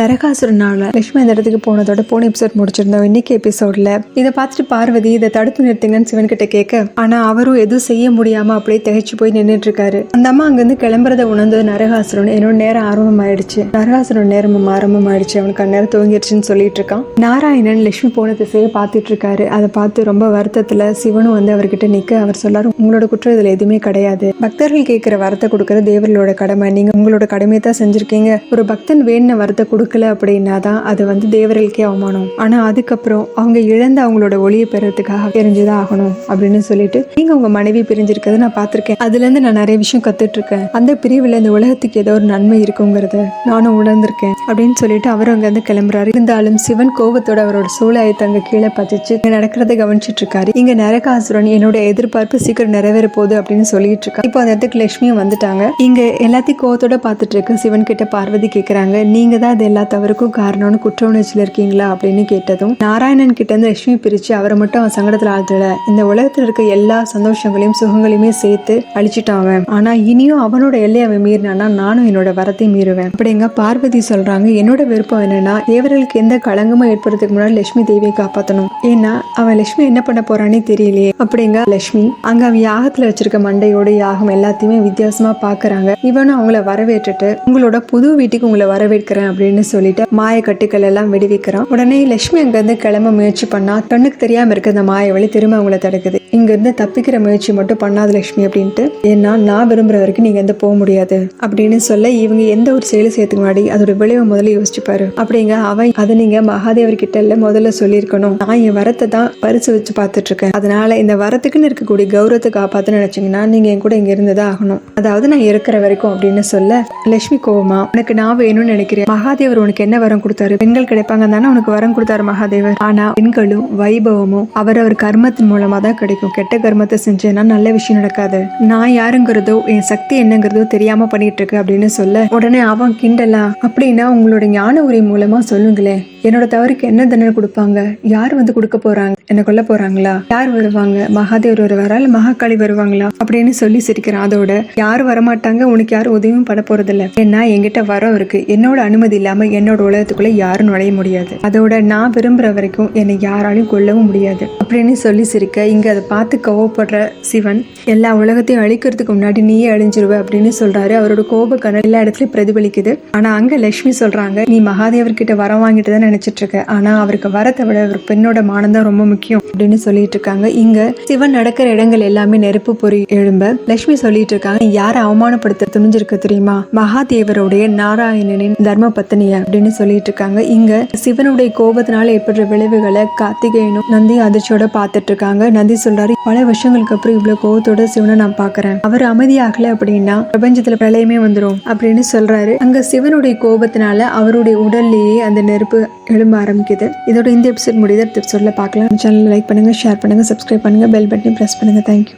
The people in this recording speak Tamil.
நரகாசுரனால லட்சுமி அந்த இடத்துக்கு போனதோட போன எபிசோட் முடிச்சிருந்தோம். இன்னைக்கு எபிசோட்ல இதை பார்த்துட்டு பார்வதி இதை தடுத்து நிறுத்துங்கன்னு சிவன் கிட்ட கேட்க ஆனா அவரும் எதுவும் செய்ய முடியாம அப்படியே திகைச்சு போய் நின்றுட்டு இருக்காரு. அந்த அம்மா அங்கிருந்து கிளம்புறத உணர்ந்தது நரகாசுரன். என்னோட நேரம் ஆரம்பம் ஆயிடுச்சு நரகாசுரன் நேரமும் ஆரம்பம் ஆயிடுச்சு அவனுக்கு அந்நேரம் துவங்கிடுச்சுன்னு சொல்லிட்டு இருக்கான். நாராயணன் லட்சுமி போன திசையை பார்த்துட்டு இருக்காரு. அதை பார்த்து ரொம்ப வருத்தத்துல சிவனும் வந்து அவர்கிட்ட நிக்க அவர் சொல்லாரு உங்களோட குற்றம் இதுல எதுவுமே கிடையாது. பக்தர்கள் கேட்கிற வரத்தை கொடுக்கற தேவர்களோட கடமை. நீங்க உங்களோட கடமையை தான் செஞ்சிருக்கீங்க. ஒரு பக்தன் வேணுன வரத்தை கொடுக்கல அப்படின்னா தான் அது வந்து தேவர்களுக்கே அவமானம். ஆனா அதுக்கப்புறம் அவங்க இழந்த அவங்களோட ஒளியை பெறறதுக்காக தெரிஞ்சுதான் ஆகணும் அப்படின்னு சொல்லிட்டு நீங்க உங்க மனைவி பிரிஞ்சிருக்கிறத நான் பார்த்திருக்கேன். அதுல இருந்து நான் நிறைய விஷயம் கத்துட்டு இருக்கேன் அந்த பிரிவுல இந்த உலகத்துக்கு ஏதோ ஒரு நன்மை இருக்குங்கிறத நானும் உணர்ந்திருக்கேன் அப்படின்னு சொல்லிட்டு அவர் அங்க இருந்து கிளம்புறாரு. இருந்தாலும் சிவன் கோபத்தோட அவரோட சூழாயத்தை அங்க கீழே பதிச்சு நடக்கிறத கவனிச்சிட்டு இருக்காரு இங்க நரகாசுரன் என்னோட எதிர்பார்ப்பு சீக்கிரம் நிறைவேற போகுது அப்படின்னு சொல்லிட்டு இருக்கா இப்போ அந்த இடத்துக்கு லட்சுமியும் வந்துட்டாங்க. இங்க எல்லாத்தையும் கோவத்தோட பார்த்துட்டு இருக்கு சிவன் கிட்ட பார்வதி கேக்குறாங்க. நீங்க தான் அது எல்லா தவறுக்கும் காரணம்னு குற்ற உணர்ச்சியில் இருக்கீங்களா அப்படின்னு கேட்டதும் நாராயணன் கிட்ட இருந்து லட்சுமி பிரிச்சு அவரை மட்டும் அவன் சங்கடத்துல ஆழ்த்தல இந்த உலகத்துல இருக்க எல்லா சந்தோஷங்களையும் சுகங்களையுமே சேர்த்து அழிச்சிட்டான் அவன். ஆனா இனியும் அவனோட எல்லையை அவன் மீறினானா நானும் என்னோட வரத்தை மீறுவேன். அப்படிங்க பார்வதி சொல்றாங்க என்னோட விருப்பம் என்னன்னா தேவர்களுக்கு எந்த களங்கமும் ஏற்படுறதுக்கு முன்னாடி லட்சுமி தேவியை காப்பாத்தணும். ஏன்னா அவன் லட்சுமி என்ன பண்ண போறானே தெரியலையே. அப்படிங்க லட்சுமி அங்க அவன் யாகத்துல வச்சிருக்க மண்டையோட யாகம் எல்லாத்தையுமே வித்தியாசமா பாக்குறாங்க. இவனும் அவங்கள வரவேற்றுட்டு உங்களோட புது வீட்டுக்கு உங்களை வரவேற்கிறேன் அப்படின்னு சொல்லிட்டு மாய கட்டுக்கள் எல்லாம் விடுவிக்கிறான் உடனே லட்சுமி அங்க இருந்து கிளம்ப முயற்சி பண்ணா. கண்ணுக்கு தெரியாம இருக்க அந்த மாய வழி திரும்ப அவங்கள தடுக்குது. இங்க இருந்து தப்பிக்கிற முயற்சி மட்டும் பண்ணாது லட்சுமி அப்படின்ட்டு ஏன்னா நான் விரும்புற வரைக்கும் நீங்க எந்த போக முடியாது. அப்படின்னு சொல்ல இவங்க எந்த ஒரு செயலை செய்யறதுக்கு முன்னாடி அதோட விளைவை முதல்ல யோசிச்சுப்பாரு அப்படிங்க அவன் அதை நீங்க மகாதேவர் கிட்ட இல்ல முதல்ல சொல்லியிருக்கணும். நான் என் வரத்தை தான் பரிசு வச்சு பார்த்துட்டு இருக்கேன் அதனால இந்த வரத்துக்குன்னு இருக்கக்கூடிய கௌரவத்தை காப்பாத்துன்னு நினைச்சீங்கன்னா நீங்க என் கூட இங்க இருந்துதான் ஆகணும். அதாவது நான் இருக்கிற வரைக்கும் அப்படின்னு சொல்ல லட்சுமி கோவமா உனக்கு நான் வேணும்னு நினைக்கிறேன் மகாதேவர் உனக்கு என்ன வரம் கொடுத்தாரு? பெண்கள் கிடைப்பாங்க தானே உனக்கு வரம் கொடுத்தாரு மகாதேவர். ஆனா பெண்களும் வைபவமும் அவரவர் கர்மத்தின் மூலமா தான் கிடைக்கும். கெட்ட கர்மத்தை செஞ்சேன்னா நல்ல விஷயம் நடக்காது. நான் யாருங்கிறதோ என் சக்தி என்னங்கிறதோ தெரியாம பண்ணிட்டு இருக்கு அப்படின்னு சொல்ல உடனே அவன் கிண்டலா அப்படின்னா உங்களோட ஞான உரை மூலமா சொல்லுங்களேன். என்னோட தவறுக்கு என்ன தண்டனை கொடுப்பாங்க? யார் வந்து கொடுக்க போறாங்க? என்ன கொல்ல போறாங்களா? யார் வருவாங்க? மகாதேவர் வருவாரா? இல்ல மகாகாளி வருவாங்களா? அப்படின்னு சொல்லி சிரிக்கிறான் அதோட யாரும் வரமாட்டாங்க? உனக்கு யாரும் உதவியும் பண்ண இல்ல ஏன்னா என்கிட்ட வரம் இருக்கு. என்னோட அனுமதி இல்லாம என்னோட உலகத்துக்குள்ள யாரும் நுழைய முடியாது. அதோட நான் விரும்புற வரைக்கும் என்னை யாராலையும் கொல்லவும் முடியாது. அப்படின்னு சொல்லி சிரிக்க இங்க அதை பார்த்து கோவப்படுற சிவன் எல்லா உலகத்தையும் அழிக்கிறதுக்கு முன்னாடி நீயே அழிஞ்சிருவ அப்படின்னு சொல்றாரு. அவரோட கோப எல்லா இடத்துலயும் பிரதிபலிக்குது. ஆனா அங்க லட்சுமி சொல்றாங்க நீ மகாதேவர் கிட்ட வரம் வாங்கிட்டு தான் நினைச்சிட்டு இருக்க ஆனா அவருக்கு வரத்தை விட ஒரு பெண்ணோட மானம் தான் ரொம்ப முக்கியம் அப்படின்னு சொல்லிட்டு இருக்காங்க இங்க சிவன் நடக்கிற இடங்கள் எல்லாமே நெருப்பு பொறி எழும்ப லட்சுமி சொல்லிட்டு இருக்காங்க யாரை அவமானப்படுத்த துணிஞ்சிருக்க தெரியுமா? மகாதேவருடைய நாராயணனின் தர்ம பத்தினிய அப்படின்னு சொல்லிட்டு இருக்காங்க இங்க சிவனுடைய கோபத்தினால ஏற்படுற விளைவுகளை கார்த்திகேயனும் நந்தி அதிர்ச்சியோட பார்த்துட்டு இருக்காங்க நந்தி சொல்றாரு பல வருஷங்களுக்கு அப்புறம் இவ்வளவு கோபத்தோட சிவனை நான் பாக்குறேன் அவர் அமைதியாகல அப்படின்னா பிரபஞ்சத்துல பிரளயமே வந்துடும் அப்படின்னு சொல்றாரு. அங்க சிவனுடைய கோபத்தினால அவருடைய உடல்லையே அந்த நெருப்பு எழும்ப ஆரம்பிக்குது. இதோட இந்த எபிசோட் முடியுது. அடுத்த எபிசோட்ல பார்க்கலாம். சேனல் லைக் பண்ணுங்க ஷேர் பண்ணுங்க சப்ஸ்கிரைப் பண்ணுங்கள் பெல் பட்டனையும் ப்ரெஸ் பண்ணுங்க. Thank you